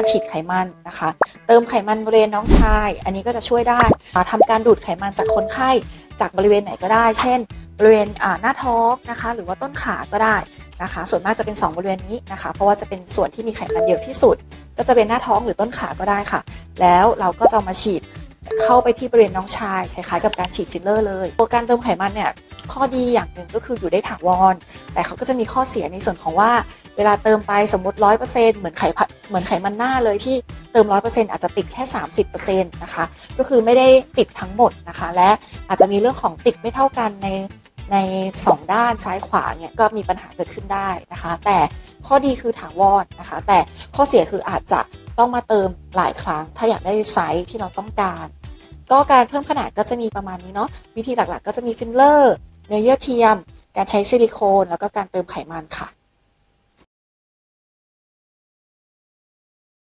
การฉีดไขมันนะคะ เติมไขมันบริเวณน้องชาย อันนี้ก็จะช่วยได้อ่าทำการดูดไขมันจากคนไข้จากบริเวณไหนก็ได้ เช่น บริเวณหน้าท้องนะคะ หรือว่าต้นขาก็ได้นะคะ ส่วนมากจะเป็น 2 บริเวณนี้นะคะ เพราะว่าจะเป็นส่วนที่มีไขมันเยอะที่สุด ก็จะเป็นหน้าท้องหรือต้นขาก็ได้ค่ะ แล้วเราก็จะมาฉีดเข้าไปที่บริเวณน้องชายคล้ายๆกับการฉีดฟิลเลอร์เลยตัวการเติมไขมันเนี่ย ข้อดีอย่างหนึ่งก็คืออยู่ได้ถาวร แต่เขาก็จะมีข้อเสียในส่วนของว่าเวลาเติมไปสมมติ100%เปอร์เซ็นต์เหมือนไขเหมือนไขมันหน้าเลยที่เติม100%อร์เซ็นต์อาจจะติดแค่30%นะคะก็คือไม่ได้ติดทั้งหมดนะคะ และอาจจะมีเรื่องของติดไม่เท่ากันในใน 2 ด้านซ้ายขวาเนี่ยก็มีปัญหาเกิดขึ้นได้นะคะ แต่ข้อดีคือถาวรนะคะ แต่ข้อเสียคืออาจจะต้องมาเติมหลายครั้ง ถ้าอยากได้ไซส์ที่เราต้องการ ก็การเพิ่มขนาดก็จะมีประมาณนี้เนาะวิธีหลักๆ ก็จะมีฟิลเลอร์ เนื้อเยื่อเทียม การใช้ซิลิโคน แล้วก็การเติมไขมันค่ะ